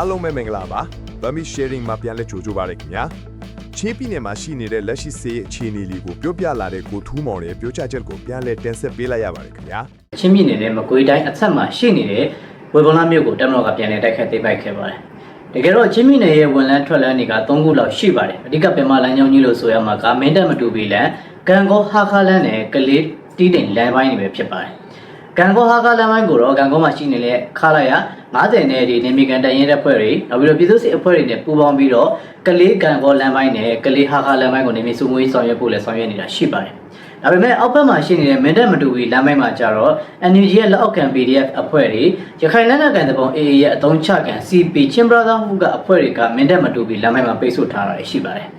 အားလုံးပဲမင်္ဂလာပါ။ Bami Sharing မှာပြန်လဲကြိုကြပါရခင်ဗျာ။ချင်းပြည်နယ်မှာရှိနေတဲ့လက်ရှိစေးအခြေအနေလေးကိုပြောပြလာတဲ့ကိုထူးမောင်ရဲ့ပြောချချက်ကိုပြန်လဲတင်ဆက်ပေးလိုက်ရပါတယ်ခင်ဗျာချင်းပြည်နယ်နဲ့မကွေးတိုင်းအဆက်မှာရှိနေတဲ့ဝေဘုံလာမြို့ကိုတက်မတော်ကပြန်လည်တိုက်ခတ်သိမ်းပိုက်ခဲ့ပါတယ်။တကယ်တော့ချင်းပြည်နယ်ရဲ့ဝန်လန်းထွက်လန်းတွေက၃ခုလောက်ရှိပါတယ်။အဓိကပင်မလမ်းကြောင်းကြီးလို့ဆိုရမှာကမင်းတပ်မတူပီလန်ကံကောဟာခါလန်နဲ့ကလေးတီးတိမ်လမ်းပိုင်းတွေပဲဖြစ်ပါတယ်။ ကံကောဟာခါလမ်းပိုင်းကိုတော့ကံကောမှာရှိနေတဲ့ခါလာရ90နဲ့ဒီနေမီကန်တရင်တဲ့ဖွဲ့တွေနောက်ပြီးတော့ပြည်သူ့စစ်အဖွဲ့တွေနဲ့ပူးပေါင်းပြီးတော့ကလေးကံကောလမ်းပိုင်းနဲ့ကလေးဟာခါလမ်းပိုင်းကိုနေမီစုမွေးဆောင်ရွက်ဖို့လည်းဆောင်ရွက်နေတာရှိပါတယ်။ဒါပေမဲ့အောက်ဘက်မှာရှိနေတဲ့မင်းတပ်မတူကြီးလမ်းမိုက်မှာကျတော့ NUG ရဲ့လက်အောက်ခံ PDF အဖွဲ့တွေရခိုင်လက်နက်ကန်တပုံ AA ရဲ့အတုံးချကန် CP ချင်းဘရာသာဟုကအဖွဲ့တွေကမင်းတပ်မတူကြီးလမ်းမိုက်မှာပိတ်ဆို့ထားတာရှိပါတယ်။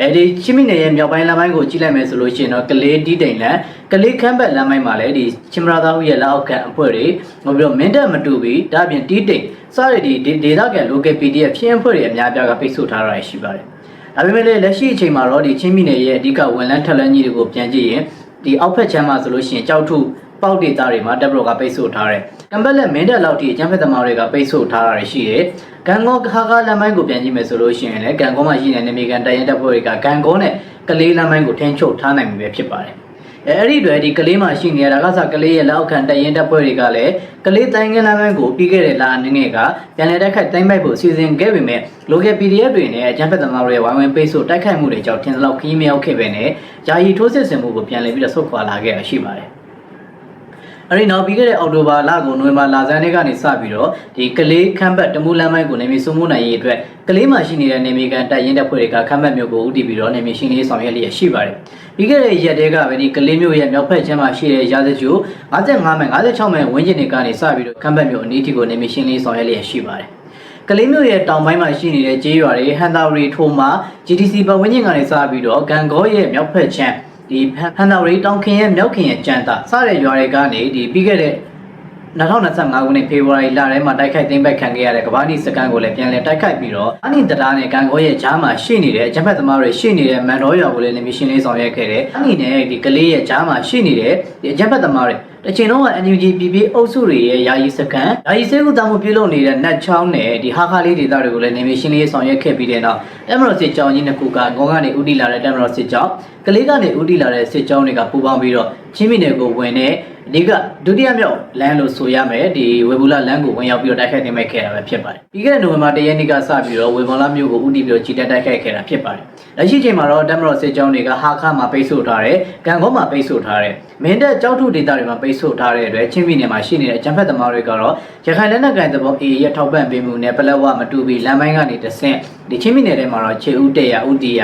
အဲဒီချင်းမိနယ်ရဲ့မြောက်ပိုင်းလမ်းမိုက်ကိုကြည့်လိုက်မယ်ဆိုလို့ရှိရင်တော့ကလေးတီးတိန်လမ်းကလေးခမ်းဘက်လမ်းမိုက်မှာလည်းဒီချင်းဘရာသာဟုရဲ့လက်အောက်ခံအဖွဲ့တွေနောက်ပြီးတော့မင်းတပ်မတူကြီးဒါအပြင်တီးတိန်စတဲ့ဒီဒေသခံ local PDF ချင်းအဖွဲ့တွေအများအပြားကပိတ်ဆို့ထားတာရှိပါတယ်။ဒါပေမဲ့လည်းလက်ရှိအချိန်မှာတော့ဒီချင်းပြည်နယ်ရဲ့အဓိကဝန်လန်းထက်လန်းကြီးတွေကိုပြန်ကြည့်ရင်ဒီအောက်ဖက်ချမ်းမှာဆိုလို့ရှိရင်ကြောက်ထု ပေါက်ဒေတာတွေမှာတပ်ဘလော့ကပိတ်ဆို့ထားတယ်။ကံပက်လက်မင်းတက်လောက်ထိအကျန်းဖက်သမားတွေကပိတ်ဆို့ထားတာတွေရှိတယ်။ဂန်ကောခါခါလမ်းမိုင်းကိုပြန်ကြည့်မယ်ဆိုလို့ရှိရင်လည်းဂန်ကောမှာရှိနေတဲ့နေမီကန်တရင်တပ်ဖွဲ့တွေကဂန်ကောနဲ့ကလေးလမ်းမိုင်းကိုထင်းချုပ်ထားနိုင်ပြီပဲဖြစ်ပါတယ်။အဲအဲ့ဒီတွေဒီကလေးမှာရှိနေရတာကစားကလေးရဲ့လက်အောက်ခံတရင်တပ်ဖွဲ့တွေကလည်းကလေးတိုင်းငန်းလမ်းမိုင်းကိုပြီးခဲ့တဲ့လအနေနဲ့ကပြန်လည်တိုက်ခိုက်တိုင်းပိုက်ဖို့စီစဉ်ခဲ့ပေမဲ့ local PDF တွေနဲ့အကြမ်းဖက်သမားတွေဝိုင်းဝန်းပိတ်ဆို့တိုက်ခိုက်မှုတွေကြောင့်ထင်သလောက်ခီးမရောက်ခဲ့ပဲနဲ့ယာယီထိုးစစ်ဆင်မှုကိုပြန်လည်ပြီးတော့ဆုတ်ခွာလာခဲ့တာရှိပါတယ်။ အဲဒီနောက်ပြီးခဲ့တဲ့အောက်တိုဘာလကိုနိုဝင်ဘာလဆန်းထဲကနေစပြီးတော့ဒီကလေးခမ်းဘတ်တမူလမ်းမိုင်းကိုနေမြေစုံမှုနိုင်ရေးအတွက်ကလေးမှာရှိနေတဲ့နေမြေကန်တပ်ရင်းတပ်ဖွဲ့တွေကခမ်းဘတ်မြို့ကိုဦးတည်ပြီးတော့နေမြေရှင်းလင်းဆောင်ရွက်လျက်ရှိပါတယ်။ပြီးခဲ့တဲ့ရက်တည်းကပဲဒီကလေးမြို့ရဲ့မြောက်ဖက်ချမ်းမှာရှိတဲ့ရာဇကျို55မိုင်56မိုင်ဝန်းကျင်တွေကနေစပြီးတော့ခမ်းဘတ်မြို့အနီးထိကိုနေမြေရှင်းလင်းဆောင်ရွက်လျက်ရှိပါတယ်။ကလေးမျိုးရဲ့တောင်ပိုင်းမှာရှိနေတဲ့ကျေးရွာတွေဟန်တာရီထိုမှာ GDC ပတ်ဝန်းကျင်ကနေစပြီးတော့ဂန်ဂေါရဲ့မြောက်ဖက်ချမ်း ဒီဟန်တာရီတောင်ခင်ရဲ့မြောက်ခင်ရဲ့ကြံတာစတဲ့ရွာတွေကနေဒီပြီးခဲ့တဲ့2025ခုနှစ်ဖေဖော်ဝါရီလထဲမှာတိုက်ခိုက်သိမ်းပိုက်ခံခဲ့ရတဲ့ကမ္ဘာနီစကန်ကိုလည်းပြန်လည်တိုက်ခိုက်ပြီးတော့အနိတရာနဲ့ဂန်ဂေါရဲ့ဂျားမှာရှိနေတဲ့အကြမ်းဖက်သမားတွေရှိနေတဲ့မန်တော်ရွာကိုလည်းနေမရှင်လေးဆောင်ရွက်ခဲ့တယ်။အနိနဲ့ဒီကလေးရဲ့ဂျားမှာရှိနေတဲ့ဒီအကြမ်းဖက်သမားတွေ တချင်တော့က NUG PP အုပ်စုတွေရဲ့ယာယီစကန်ယာယီစေကူတာမှုပြုလုပ်နေတဲ့နတ်ချောင်းနဲ့ဒီဟာခါလေးဒေသတွေကိုလည်းနေမရှင်လေးဆောင်ရွက်ခဲ့ပြီးတဲ့နောက်တက်မတော်စစ်ကြောင်းကြီးနှစ်ခုကငေါကနေဦးတီလာတဲ့တက်မတော်စစ်ကြောင်းကလေးကနေဦးတီလာတဲ့စစ်ကြောင်းတွေကပူးပေါင်းပြီးတော့ချင်းပြည်နယ်ကိုဝင်တဲ့ အဓိကဒုတိယမြောက်လမ်းလို့ဆိုရမယ်ဒီဝေဘူလာလမ်းကိုဝင်ရောက်ပြီးတော့တိုက်ခိုက်တင်မဲ့ခဲ့တာပဲဖြစ်ပါတယ်ပြီးခဲ့တဲ့နိုဝင်ဘာ၁ရက်နေ့ကစပြီးတော့ဝေဘူလာမြို့ကိုဦးတည်ပြီးတော့ကြီးတက်တိုက်ခိုက်ခဲ့တာဖြစ်ပါတယ်လက်ရှိချိန်မှာတော့တက်မတော်စစ်ကြောင်းတွေကဟာခါမှာပိတ်ဆို့ထားတယ်ဂန်ကောမှာပိတ်ဆို့ထားတယ်မင်းတပ်ကြောက်ထုဒေသတွေမှာပိတ်ဆို့ထားတဲ့အတွက်ချင်းပြည်နယ်မှာရှိနေတဲ့အကြမ်းဖက်သမားတွေကတော့ရခိုင်လက်နက်ကိုင်သဘော AA ရဲ့ထောက်ပံ့ပေးမှုနဲ့ပလက်ဝမတူပီလမ်းပိုင်းကနေတဆင့်ဒီချင်းပြည်နယ်ထဲမှာတော့ခြေဦးတက်ရဦးတီရ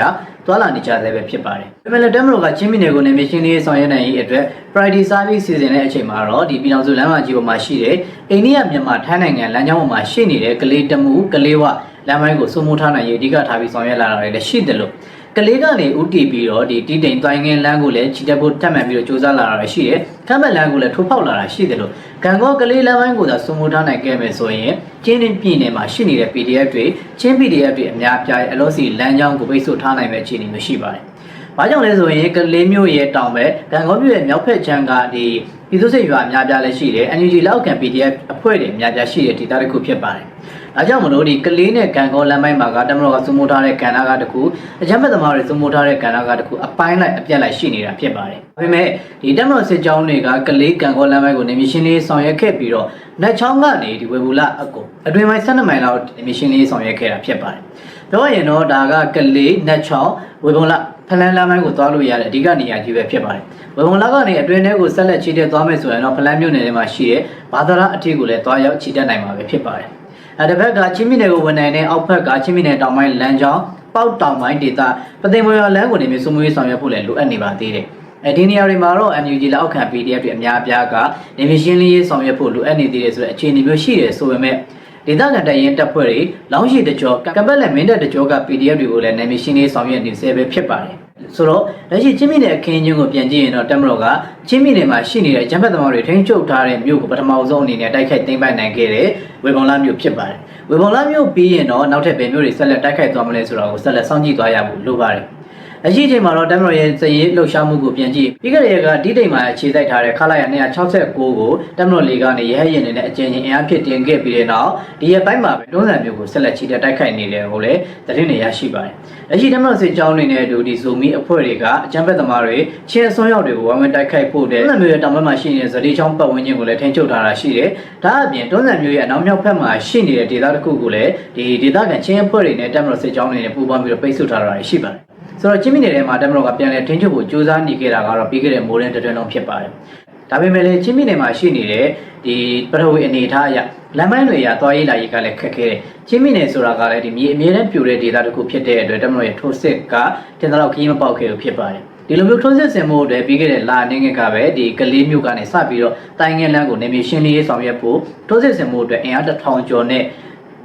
သွားလာနေကြသေးပဲဖြစ်ပါတယ်။ဒါပေမဲ့လည်းတက်မတော်ကချင်းပြည်နယ်ကိုနေမရှင်လေးဆောင်ရွက်နိုင်ရေးအတွက် Friday Service စီစဉ်တဲ့အချိန်မှာတော့ဒီပြည်တော်စုလမ်းမကြီးပေါ်မှာရှိတဲ့အိန္ဒိယမြန်မာထိုင်းနိုင်ငံလမ်းကြောင်းပေါ်မှာရှိနေတဲ့ကလေးတမှုကလေးဝလမ်းပိုင်းကိုစုံမိုးထားနိုင်ရေးအဓိကထားပြီးဆောင်ရွက်လာတာတွေလည်းရှိတယ်လို့ ကလေးကနေဥတီပြီးတော့ဒီတီတိန်တိုင်းငင်းလမ်းကိုလည်းချီတက်ဖို့တက်မှန်ပြီးတော့စူးစမ်းလာတာရှိတယ်။ခမ်းမက်လမ်းကိုလည်းထိုးဖောက်လာတာရှိတယ်လို့ကံကောကလေးလမ်းပိုင်းကိုသာစုံမိုးထားနိုင်ခဲ့မယ်ဆိုရင်ချင်းချင်းပြည်နယ်မှာရှိနေတဲ့ PDF တွေချင်း PDF တွေအများအပြားရဲ့အလို့စီလမ်းကြောင်းကိုပိတ်ဆို့ထားနိုင်မယ့်အခြေအနေမျိုးရှိပါတယ်။ဘာကြောင့်လဲဆိုရင်ကလေးမျိုးရဲ့တောင်ပဲကံကောမြို့ရဲ့မြောက်ဖက်ချမ်းကဒီပြည်သူ့စစ်ရွာအများပြားလည်းရှိတယ် NUG လောက်ခံ PDF အဖွဲ့တွေအများပြားရှိတဲ့ဒေသတစ်ခုဖြစ်ပါတယ်။ ဒါကြောင့်မလို့ဒီကလေးနဲ့ကံကောလမ်းပိုင်းမှာကတမတော်ကစုမိုးထားတဲ့ကဏ္ဍကတခုအကြမ်းဖက်သမားတွေစုမိုးထားတဲ့ကဏ္ဍကတခုအပိုင်းလိုက်အပြက်လိုက်ရှိနေတာဖြစ်ပါတယ်။ဒါပေမဲ့ဒီတမတော်စစ်ကြောင်းတွေကကလေးကံကောလမ်းပိုင်းကိုနေမရှင်လေးဆောင်ရွက်ခဲ့ပြီးတော့နတ်ချောင်းကနေဒီဝေဘူလာအကုအတွင်ပိုင်း12မိုင်လောက်နေမရှင်လေးဆောင်ရွက်ခဲ့တာဖြစ်ပါတယ်။ပြောရရင်တော့ဒါကကလေးနတ်ချောင်းဝေဘူလာဖလန်လမ်းပိုင်းကိုသွားလို့ရတဲ့အဓိကနေရာကြီးပဲဖြစ်ပါတယ်။ဝေဘုံလာကနေအတွင်းထဲကိုဆက်လက်ချီတက်သွားမယ်ဆိုရင်တော့ဖလန်မြို့နယ်ထဲမှာရှိတဲ့ဘာသာရအထီးကိုလည်းသွားရောက်ချီတက်နိုင်မှာပဲဖြစ်ပါတယ်။အဲ တစ်ဖက်ကချင်းပြည်နယ်ကိုဝင်နိုင်တဲ့အောက်ဖက်ကချင်းပြည်နယ်တောင်ပိုင်းလမ်းကြောင်းပေါက်တောင်ပိုင်းဒေသပသိမ်မွေလမ်းကိုနေမျိုးစုံမွေးဆောင်ရွက်ဖို့လည်းလိုအပ်နေပါသေးတယ်။အဲဒီနေရာတွေမှာတော့ MUG လက်အောက်ခံ PDF တွေအများအပြားကနေမရှင်းလင်းရေးဆောင်ရွက်ဖို့လိုအပ်နေသေးတယ်ဆိုတဲ့အခြေအနေမျိုးရှိတယ်ဆိုပေမဲ့ဒေသခံတရင်တပ်ဖွဲ့တွေလောင်းရှိတကြောကံပက်လက်မင်းတပ်တကြောက PDF တွေကိုလည်းနေမရှင်းလေးဆောင်ရွက်နေစေပဲဖြစ်ပါတယ်။ ဆိုတော့လက်ရှိချင်းပြည်နယ်အခင်းချင်းကိုပြန်ကြည့်ရင်တော့တက်မတော်ကချင်းပြည်နယ်မှာရှိနေတဲ့ဂျမ်ဘတ်သမားတွေထိန်းချုပ်ထားတဲ့မြို့ကိုပထမဆုံးအနေနဲ့တိုက်ခိုက်သိမ်းပိုက်နိုင်ခဲ့တဲ့ဝေဘုံလာမြို့ဖြစ်ပါတယ်။ဝေဘုံလာမြို့ပြီးရင်တော့နောက်ထပ်ဘယ်မြို့တွေဆက်လက်တိုက်ခိုက်သွားမလဲဆိုတာကိုဆက်လက်စောင့်ကြည့်သွားရဖို့လိုပါတယ်။ အရှိချိန်မှာတော့တမတော်ရဲ့စည်ရေးလှုပ်ရှားမှုကိုပြန်ကြည့်ပြီးခဲ့တဲ့ရက်ကတိတိမ်မှာအခြေစိုက်ထားတဲ့ခလာရ269ကိုတမတော်လေကနေရဟရင်နေတဲ့အကျဉ်းချင်းအင်အားဖြစ်တင်ခဲ့ပြီးတဲ့နောက်ဒီရက်ပိုင်းမှာပဲတွန်းဆန်မျိုးကိုဆက်လက်ချီတက်တိုက်ခိုက်နေတယ်ကိုလည်းသတင်းတွေရရှိပါတယ်။အရှိတမတော်စစ်ကြောင်းတွေနဲ့အတူဒီဇူမီအဖွဲ့တွေကအကြမ်းဖက်သမားတွေချင်းအစွန်းရောက်တွေကိုဝိုင်းဝန်းတိုက်ခိုက်ဖို့တဲ့တွန်းဆန်မျိုးရဲ့တောင်ဘက်မှာရှိနေတဲ့ဇတိချောင်းပတ်ဝန်းကျင်ကိုလည်းထိန်းချုပ်ထားတာရှိတယ်။ဒါအပြင်တွန်းဆန်မျိုးရဲ့အနောက်မြောက်ဘက်မှာရှိနေတဲ့ဒေသတစ်ခုကိုလည်းဒီဒေသခံချင်းအဖွဲ့တွေနဲ့တမတော်စစ်ကြောင်းတွေနဲ့ပူးပေါင်းပြီးတော့ပိတ်ဆို့ထားတာရှိပါတယ်။ ဆိုတော့ချင်းမီနယ်ထဲမှာတက်မတော်ကပြန်လဲထင်းချုပ်ဖို့စူးစမ်းနေခဲ့တာကတော့ပြီးခဲ့တဲ့မိုးရင်တတွင်လုံးဖြစ်ပါတယ်။ဒါပေမဲ့လည်းချင်းမီနယ်မှာရှိနေတဲ့ဒီပထဝီအနေအထားအရလမ်းမိုင်းတွေရသွားရေးလာရေးကလည်းခက်ခဲတယ်။ချင်းမီနယ်ဆိုတာကလည်းဒီမြေအမြဲတမ်းပြိုတဲ့ဒေသတစ်ခုဖြစ်တဲ့အတွက်တက်မတော်ရဲ့ထိုးစစ်ကတင်တော့ခရီးမပေါက်ခဲ့လို့ဖြစ်ပါတယ်။ဒီလိုမျိုးထုံးစစ်ဆင်မှုတွေပြီးခဲ့တဲ့လာနေငယ်ကပဲဒီကလေးမျိုးကနေစပြီးတော့တိုင်းငယ်လန်းကိုနေမြေရှင်းလင်းရေးဆောင်ရွက်ဖို့ထုံးစစ်ဆင်မှုတွေအင်အားတစ်ထောင်ကျော်နဲ့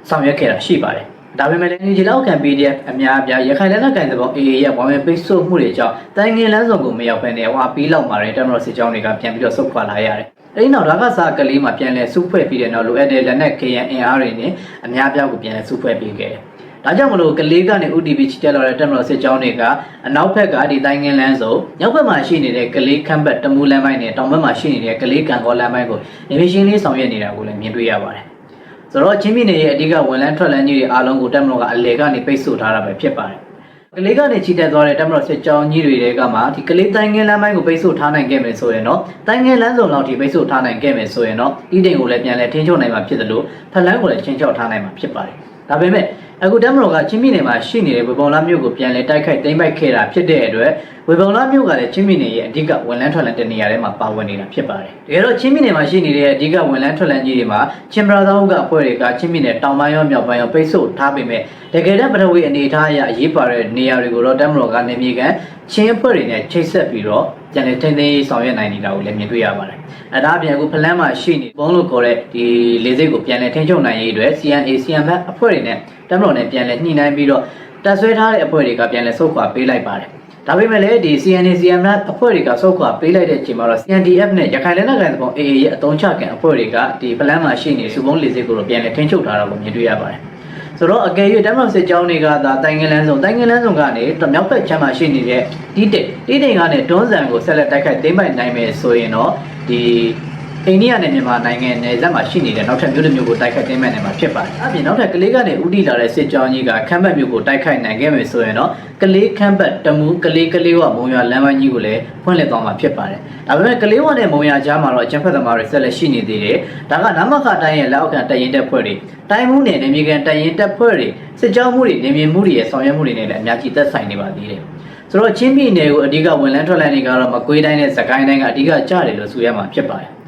ဆောင်ရွက်ခဲ့တာရှိပါတယ်။ ဒါပေမဲ့လည်းဒီလောက်ခံ PDF အများအပြားရခိုင်လက်နက်ကိုင်သဘော AA ရဲ့ဝါဝင်ပိတ်ဆို့မှုတွေကြောင့်တိုင်းငယ်လန်းစုံကိုမရောက်ဘဲနဲ့ဟွာပြီးလောက်မှာတဲ့တမတော်စစ်ကြောင်းတွေကပြန်ပြီးတော့ဆုတ်ခွာလာရတယ်။အဲဒီနောက်ဒါကစားကလေးမှာပြန်လဲစုဖွဲ့ပြီးတဲ့နောက်လိုအပ်တဲ့လက်နက် KN အင်အားတွေနဲ့အများအပြားကိုပြန်လဲစုဖွဲ့ပြီးခဲ့တယ်။ဒါကြောင့်မလို့ကလေးကနေ UDP ချီတက်လာတဲ့တက်မတော်စစ်ကြောင်းတွေကအနောက်ဘက်ကဒီတိုင်းငင်းလန်းစုံမြောက်ဘက်မှာရှိနေတဲ့ကလေးခမ်းဘက်တမူလမ်းပိုင်းနဲ့တောင်ဘက်မှာရှိနေတဲ့ကလေးကံကောလမ်းပိုင်းကိုနေမရှင်းလေးဆောင်ရွက်နေတာကိုလည်းမြင်တွေ့ရပါတယ်။ ဆိုတော့ချင်းပြည်နယ်ရဲ့အဓိကဝန်လန်းထွက်လန်းကြီးတွေအားလုံးကိုတက်မတော်ကအလေကနေပိတ်ဆို့ထားတာပဲဖြစ်ပါတယ်။ကလေးကနေချီတက်သွားတဲ့တက်မတော်စစ်ကြောင်းကြီးတွေကမှဒီကလေးတိုင်းငင်းလမ်းပိုင်းကိုပိတ်ဆို့ထားနိုင်ခဲ့မယ်ဆိုရင်တော့တိုင်းငင်းလမ်းစုံလောက်ထိပိတ်ဆို့ထားနိုင်ခဲ့မယ်ဆိုရင်တော့ဒီတိမ်ကိုလည်းပြန်လဲထင်းချုံနိုင်မှာဖြစ်တယ်လို့ဖလန်းကိုလည်းချင်းချောက်ထားနိုင်မှာဖြစ်ပါတယ်။ဒါပေမဲ့ အခုတမတော်ကချင်းပြည်နယ်မှာရှိနေတဲ့ဝေပုံလာမြို့ကိုပြန်လဲတိုက်ခိုက်သိမ်းပိုက်ခဲ့တာဖြစ်တဲ့အတွက်ဝေပုံလာမြို့ကလည်းချင်းပြည်နယ်ရဲ့အဓိကဝန်လန်းထွက်လန်းတဲ့နေရာထဲမှာပါဝင်နေတာဖြစ်ပါတယ်။တကယ်တော့ချင်းပြည်နယ်မှာရှိနေတဲ့အဓိကဝန်လန်းထွက်လန်းကြီးတွေမှာချင်းပရာသာဟုကအဖွဲ့တွေကချင်းပြည်နယ်တောင်ပိုင်းရောမြောက်ပိုင်းရောပိတ်ဆို့ထားပေမဲ့တကယ်တမ်းပထဝီအနေအထားအရအရေးပါတဲ့နေရာတွေကိုတော့တမတော်ကနေမြေကန်ချင်းအဖွဲ့တွေနဲ့ချိတ်ဆက်ပြီးတော့ ပြန်လဲထိန်းသိမ်းရေးဆောင်ရွက်နိုင်နေတာကိုလည်းမြင်တွေ့ရပါတယ်။အဲဒါအပြင်အခုဖလန်းမှာရှိနေဘုံလို့ခေါ်တဲ့ဒီလေစိတ်ကိုပြန်လဲထိန်းချုပ်နိုင်ရေးအတွက် CNA CNF အဖွဲ့တွေနဲ့တမတော်နဲ့ပြန်လဲညှိနှိုင်းပြီးတော့တက်ဆွဲထားတဲ့အဖွဲ့တွေကပြန်လဲဆုတ်ခွာပေးလိုက်ပါတယ်။ဒါပေမဲ့လည်းဒီ CNA CNF အဖွဲ့တွေကဆုတ်ခွာပေးလိုက်တဲ့အချိန်မှာတော့ CNDF နဲ့ရခိုင်လက်နက်ကိုင်တပ်ဖွဲ့ AA ရဲ့အတုံးချကန်အဖွဲ့တွေကဒီပလန်မှာရှိနေစုပုံးလေစိတ်ကိုတော့ပြန်လဲထိန်းချုပ်ထားတာကိုမြင်တွေ့ရပါတယ်။ ဆိုတော့အကယ်၍တမန်စစ်ကြောင်းတွေကသာတိုင်ငလန်းစုံတိုင်ငလန်းစုံကနေမြောက်ဘက်ချမ်းမှာရှိနေတဲ့တီးတိတ်တီးတိတ်ကနေတွန်းဆန်ကိုဆက်လက်တိုက်ခိုက်သိမ်းပိုက်နိုင်မယ်ဆိုရင်တော့ဒီ အိန္ဒိယနဲ့မြန်မာနိုင်ငံနယ်စပ်မှာရှိနေတဲ့နောက်ထပ်မြို့တစ်မြို့ကိုတိုက်ခိုက်သိမ်းပိုက်နိုင်မှာဖြစ်ပါတယ်။အပြင်နောက်ထပ်ကလေးကနေဥတီလာတဲ့စစ်ကြောင်းကြီးကခမ်းဘတ်မြို့ကိုတိုက်ခိုက်နိုင်ခဲ့မယ်ဆိုရင်တော့ကလေးခမ်းဘတ်တမူကလေးကလေးဝမုံရွာလမ်းမကြီးကိုလည်းဖွင့်လှစ်သွားမှာဖြစ်ပါတယ်။ဒါပေမဲ့ကလေးဝနဲ့မုံရွာကြားမှာတော့အကျန်းဖက်သမားတွေဆက်လက်ရှိနေသေးတယ်။ဒါကနမခတိုင်းရဲ့လက်အောက်ခံတရင်တက်ဖွဲ့တွေတိုင်းမှုနဲ့နေမြေကန်တရင်တက်ဖွဲ့တွေစစ်ကြောင်းမှုတွေနေမြေမှုတွေရဲ့ဆောင်ရွက်မှုတွေနဲ့လည်းအများကြီးသက်ဆိုင်နေပါသေးတယ်။ဆိုတော့ချင်းပြည်နယ်ကိုအဓိကဝန်လန်းထွက်လန်းနေကတော့မကွေးတိုင်းနဲ့စကိုင်းတိုင်းကအဓိကကြားတယ်လို့ဆိုရမှာဖြစ်ပါတယ်။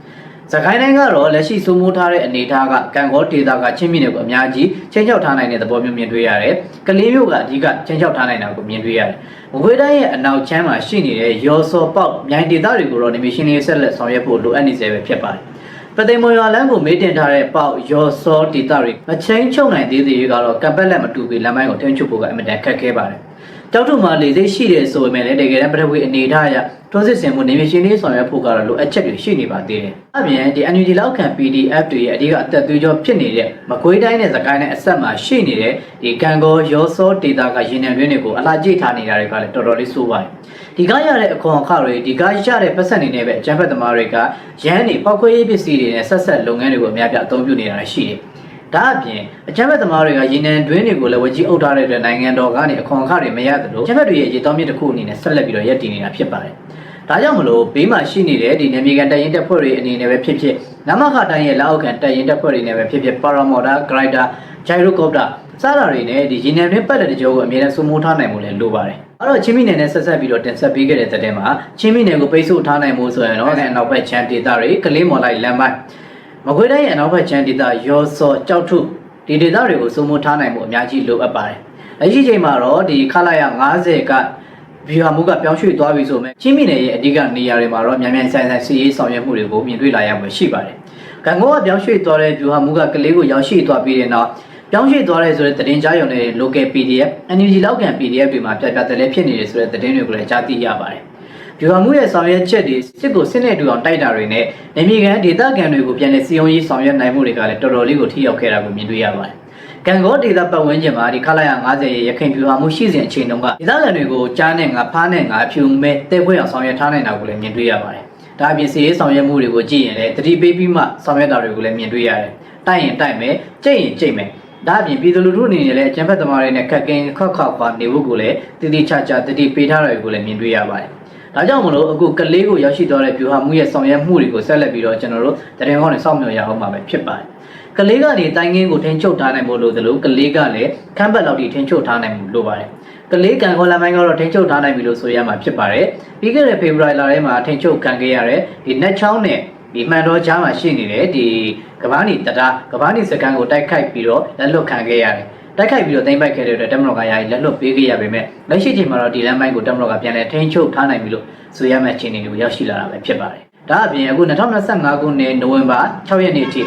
စကိုင်းတိုင်းကတော့လက်ရှိစိုးမိုးထားတဲ့အနေအထားကကံကောဒေသကချင်းပြည်နယ်ကိုအများကြီးချင်းချောက်ထားနိုင်တဲ့သဘောမျိုးမြင်တွေ့ရတယ်။ကလေးမျိုးကအဓိကချင်းချောက်ထားနိုင်တာကိုမြင်တွေ့ရတယ်။မကွေးတိုင်းရဲ့အနောက်ချမ်းမှာရှိနေတဲ့ရော်စော်ပေါက်မြိုင်ဒေသတွေကိုတော့နေမရှင်လေးဆက်လက်ဆောင်ရွက်ဖို့လိုအပ်နေစေပဲဖြစ်ပါတယ်။ပသိမ်မွန်ရွာလမ်းကိုမေးတင်ထားတဲ့ပေါက်ရော်စောဒေသတွေမချင်းချုပ်နိုင်သေးသေးကတော့ကပ်ပက်လက်မတူပြီးလမ်းပိုင်းကိုထိန်းချုပ်ဖို့ကအင်မတန်ခက်ခဲပါတယ်။ တောက်ထုမှာလေစိတ်ရှိတယ်ဆိုပေမဲ့လည်းတကယ်တမ်းပထဝီအနေအထားအရတွန်းစစ်စင်မှုနေမရှင်လေးဆောင်ရွက်ဖို့ကတော့လိုအပ်ချက်တွေရှိနေပါသေးတယ်။အပြင်ဒီ NUG လောက်ခံ PDF တွေရဲ့အဓိကအသက်သွေးကြောဖြစ်နေတဲ့မကွေးတိုင်းနဲ့စကိုင်းနဲ့အဆက်မှာရှိနေတဲ့ဒီကံကောရောစောဒေတာကရင်နံတွင်းတွေကိုအလားကျိတ်ထားနေတာတွေကလည်းတော်တော်လေးဆိုးပါတယ်။ဒီကရတဲ့အခွန်အခတွေဒီကရတဲ့ပတ်သက်နေနဲ့ပဲအကြမ်းဖက်သမားတွေကရန်နေပောက်ခွဲရေးပစ္စည်းတွေနဲ့ဆက်ဆက်လုပ်ငန်းတွေကိုအများပြအသုံးပြုနေတာရှိတယ်။ ဒါအပြင်အကြမ်းဖက်သမားတွေကရေနံတွင်းတွေကိုလည်းဝကြီးအုပ်ထားတဲ့အတွက်နိုင်ငံတော်ကနေအခွန်အခတွေမရသလိုအကြမ်းဖက်တွေရဲ့ရေတောင်းမြစ်တစ်ခုအနေနဲ့ဆက်လက်ပြီးတော့ရပ်တည်နေတာဖြစ်ပါတယ်။ဒါကြောင့်မလို့ဘေးမှာရှိနေတဲ့ဒီနေမြေကန်တပ်ရင်းတပ်ဖွဲ့တွေအနေနဲ့ပဲဖြစ်ဖြစ်နမခတိုင်းရဲ့လက်အောက်ခံတပ်ရင်းတပ်ဖွဲ့တွေနဲ့ပဲဖြစ်ဖြစ်ပါရာမော်တာဂရိုက်တာဂျိုင်ရိုကော့ပတာစတာတွေနဲ့ဒီရေနံတွင်းပတ်တဲ့တကြောကိုအမြဲတမ်းစိုးမိုးထားနိုင်မှုလည်းလိုပါတယ်။အဲ့တော့ချင်းမီနယ်နဲ့ဆက်ဆက်ပြီးတော့တင်ဆက်ပေးခဲ့တဲ့တဲ့မှာချင်းမီနယ်ကိုပိတ်ဆို့ထားနိုင်မှုဆိုရင်တော့အနောက်ဘက်ချမ်းဒေသတွေကလေးမော်လိုက်လမ်းပိုင်း မကွေးတိုင်းရဲ့အနောက်ဘက်ချမ်းဒေသရောစော်ကြောက်ထုဒီဒေသတွေကိုစိုးမိုးထားနိုင်မှုအများကြီးလိုအပ်ပါတယ်။အရှိချိန်မှာတော့ဒီခလာရ90ကဗီဟာမူကပြောင်းရွှေ့သွားပြီဆိုမဲ့ချင်းမီနယ်ရဲ့အဓိကနေရာတွေမှာတော့မြန်မြန်ဆန်ဆန်စီရေးဆောင်ရွက်မှုတွေကိုမြင်တွေ့လာရမှာရှိပါတယ်။ကံကောကပြောင်းရွှေ့သွားတဲ့ဗီဟာမူကကလေးကိုရောက်ရှိသွားပြီးတဲ့နောက်ပြောင်းရွှေ့သွားတယ်ဆိုတဲ့သတင်းကြားရုံနဲ့ local PDF NUG လောက်ခံ PDF တွေမှာပြပြတယ်လည်းဖြစ်နေတယ်ဆိုတဲ့သတင်းတွေကိုလည်းကြားသိရပါတယ်။ ဒီဟာမှုရဲ့ဆောင်ရွက်ချက်တွေစစ်ကိုစစ်နဲ့တူအောင်တိုက်တာတွေနဲ့နေမြေကန်ဒေသခံတွေကိုပြန်လည်စီယုံရေးဆောင်ရွက်နိုင်မှုတွေကလည်းတော်တော်လေးကိုထိရောက်ခဲ့တာကိုမြင်တွေ့ရပါတယ်။ကံကောဒေသပတ်ဝန်းကျင်မှာဒီခလာရ90ရဲ့ရခိုင်ပြူဟာမှုရှိစဉ်အချိန်တုန်းကဒေသခံတွေကိုကြားနဲ့ငါဖားနဲ့ငါအဖြူမဲတဲခွဲအောင်ဆောင်ရွက်ထားနိုင်တာကိုလည်းမြင်တွေ့ရပါတယ်။ဒါအပြင်စီရေးဆောင်ရွက်မှုတွေကိုကြည့်ရင်လည်းတတိပေးပြီးမှဆောင်ရွက်တာတွေကိုလည်းမြင်တွေ့ရတယ်။တိုက်ရင်တိုက်မယ်ကြိတ်ရင်ကြိတ်မယ်ဒါအပြင်ပြည်သူလူထုအနေနဲ့လည်းအကျန်းဖက်သမားတွေနဲ့ခက်ကင်းခောက်ခောက်ခွာနေဖို့ကိုလည်းတတိချာချာတတိပေးထားတာတွေကိုလည်းမြင်တွေ့ရပါတယ်။ ဒါကြောင့်မလို့အခုကလေးကိုရောက်ရှိသွားတဲ့ပြူဟာမှုရဲ့ဆောင်ရွက်မှုတွေကိုဆက်လက်ပြီးတော့ကျွန်တော်တို့တရင်ကောင်းနဲ့စောင့်မျှော်ရအောင်ပါပဲဖြစ်ပါတယ်။ကလေးကနေတိုင်းငင်းကိုထင်းချုပ်ထားနိုင်ဖို့လိုသလိုကလေးကလည်းခမ်းဘက်လောက်ထိထင်းချုပ်ထားနိုင်မှုလိုပါတယ်။ကလေးကံခေါ်လာမိုင်းကတော့ထင်းချုပ်ထားနိုင်ပြီလို့ဆိုရမှာဖြစ်ပါတယ်။ပြီးခဲ့တဲ့ဖေဖော်ဝါရီလထဲမှာထင်းချုပ်ခံခဲ့ရတဲ့ဒီနက်ချောင်းနဲ့ဒီမှန်တော်ချားမှာရှိနေတဲ့ဒီကဘာနီတတာကဘာနီစကန်ကိုတိုက်ခိုက်ပြီးတော့လက်လွတ်ခံခဲ့ရတယ်။ တိုက်ခိုက်ပြီးတော့တင်ပိုက်ခဲ့တဲ့အတွက်တမတော်ကယာယီလက်လွတ်ပေးခဲ့ရပေမဲ့လက်ရှိချိန်မှာတော့ဒီလမ်းပိုင်းကိုတမတော်ကပြန်လည်ထိန်းချုပ်ထားနိုင်ပြီလို့ဆိုရမယ့်အခြေအနေကိုရောက်ရှိလာတာပဲဖြစ်ပါတယ်။ဒါအပြင်အခု2025ခုနှစ်နိုဝင်ဘာ6ရက်နေ့အထိ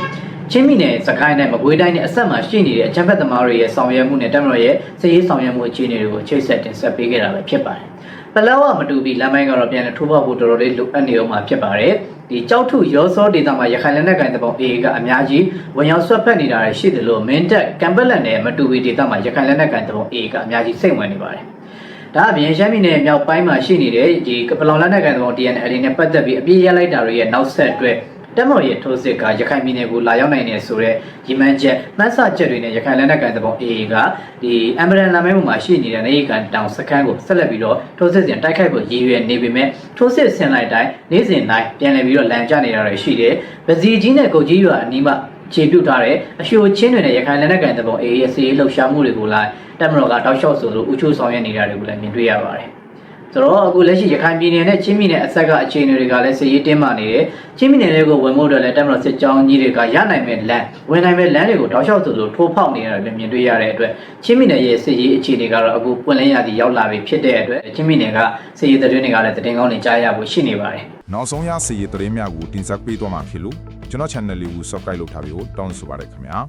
ချင်းမီနယ်စကိုင်းနဲ့မကွေးတိုင်းနဲ့အဆက်မှာရှိနေတဲ့အချမ်းဖက်သမားတွေရဲ့ဆောင်ရွက်မှုနဲ့တမတော်ရဲ့စည်ရေးဆောင်ရွက်မှုအခြေအနေတွေကိုချိတ်ဆက်တင်ဆက်ပေးခဲ့တာပဲဖြစ်ပါတယ်။ ပလောဝမတူပြီးလမ်းပိုင်းကတော့ပြန်လည်ထိုးဖောက်ဖို့တော်တော်လေးလိုအပ်နေအောင်မှာဖြစ်ပါတယ်။ဒီကြောက်ထုရောစောဒေတာမှာရခိုင်လက်နက်ကိုင်တပေါင်း AA ကအများကြီးဝန်ရောက်ဆွတ်ဖက်နေတာရှိတယ်လို့မင်းတက်ကမ်ဘက်လက်နဲ့မတူပြီးဒေတာမှာရခိုင်လက်နက်ကိုင်တပေါင်း AA ကအများကြီးစိတ်ဝင်နေပါတယ်။ဒါအပြင်ရှမ်းပြည်နယ်မြောက်ပိုင်းမှာရှိနေတဲ့ဒီပလောင်လက်နက်ကိုင်တပေါင်း TNL နဲ့ပတ်သက်ပြီးအပြည့်ရလိုက်တာတွေရဲ့နောက်ဆက်တွဲ တက်မော်ရဲ့ထိုးစစ်ကရခိုင်ပြည်နယ်ကိုလာရောက်နိုင်နေဆိုတော့ရီမန်ချက်မှန်းဆချက်တွေနဲ့ရခိုင်လက်နက်ကိုင်တပေါင်း AA ကဒီအမ်ဘရန်လာမဲမှာရှိနေတဲ့နေကန်တောင်စခန်းကိုဆက်လက်ပြီးတော့ထိုးစစ်စဉ်တိုက်ခိုက်ဖို့ရည်ရွယ်နေပေမဲ့ထိုးစစ်ဆင်လိုက်တိုင်းနေ့စဉ်တိုင်းပြန်လည်ပြီးတော့လမ်းကျနေတာတွေရှိတယ်။ဗစီကြီးနဲ့ကုတ်ကြီးရွာအနီးမှာခြေပြုတ်ထားတဲ့အရှိုချင်းတွေနဲ့ရခိုင်လက်နက်ကန်တပေါင်း AA ရဲ့စီးရေးလှုပ်ရှားမှုတွေကိုလိုက်တက်မတော်ကတောက်လျှောက်ဆိုလို့ဥချိုးဆောင်ရွက်နေတာတွေကိုလည်းမြင်တွေ့ရပါတယ်။ ဆိုတော့အခုလက်ရှိရခိုင်ပြည်နယ်နဲ့ချင်းပြည်နယ်အဆက်ကအခြေအနေတွေကလည်းစစ်ရေးတင်းမာနေတယ်ချင်းပြည်နယ်လေးကိုဝင်ဖို့အတွက်လည်းတက်မတော်စစ်ကြောင်းကြီးတွေကရနိုင်မဲ့လမ်းဝင်နိုင်မဲ့လမ်းတွေကိုတောက်လျှောက်ဆိုလို့ထိုးဖောက်နေရတယ်လည်းမြင်တွေ့ရတဲ့အတွက်ချင်းပြည်နယ်ရဲ့စစ်ရေးအခြေအနေကတော့အခုပွင့်လင်းရသည်ရောက်လာပြီဖြစ်တဲ့အတွက်ချင်းပြည်နယ်ကစစ်ရေးသတင်းတွေကလည်းသတင်းကောင်းတွေကြားရဖို့ရှိနေပါတယ်နောက်ဆုံးရစီရေးသတင်းများကိုတင်ဆက်ပေးသွားမှာဖြစ်လို့ကျွန်တော် channel လေးကို subscribe လုပ်ထားပြီးတော့တောင်းဆိုပါရခင်ဗျာ